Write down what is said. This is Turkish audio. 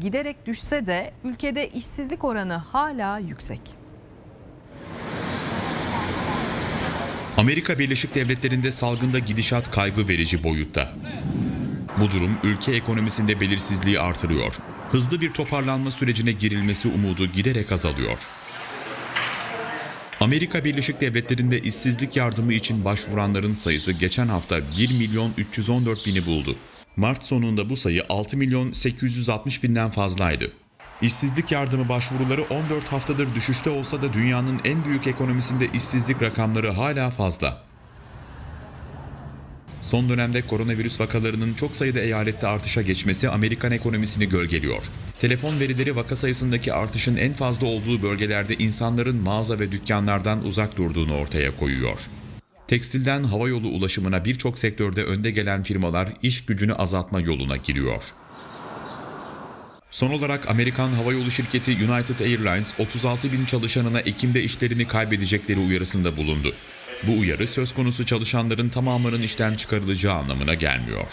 giderek düşse de ülkede işsizlik oranı hala yüksek. Amerika Birleşik Devletleri'nde salgında gidişat kaygı verici boyutta. Bu durum ülke ekonomisinde belirsizliği artırıyor. Hızlı bir toparlanma sürecine girilmesi umudu giderek azalıyor. Amerika Birleşik Devletleri'nde işsizlik yardımı için başvuranların sayısı geçen hafta 1 milyon 314 bini buldu. Mart sonunda bu sayı 6 milyon 860 binden fazlaydı. İşsizlik yardımı başvuruları 14 haftadır düşüşte olsa da dünyanın en büyük ekonomisinde işsizlik rakamları hala fazla. Son dönemde koronavirüs vakalarının çok sayıda eyalette artışa geçmesi Amerikan ekonomisini gölgeliyor. Telefon verileri vaka sayısındaki artışın en fazla olduğu bölgelerde insanların mağaza ve dükkanlardan uzak durduğunu ortaya koyuyor. Tekstilden havayolu ulaşımına birçok sektörde önde gelen firmalar iş gücünü azaltma yoluna giriyor. Son olarak Amerikan havayolu şirketi United Airlines 36 bin çalışanına Ekim'de işlerini kaybedecekleri uyarısında bulundu. Bu uyarı söz konusu çalışanların tamamının işten çıkarılacağı anlamına gelmiyor.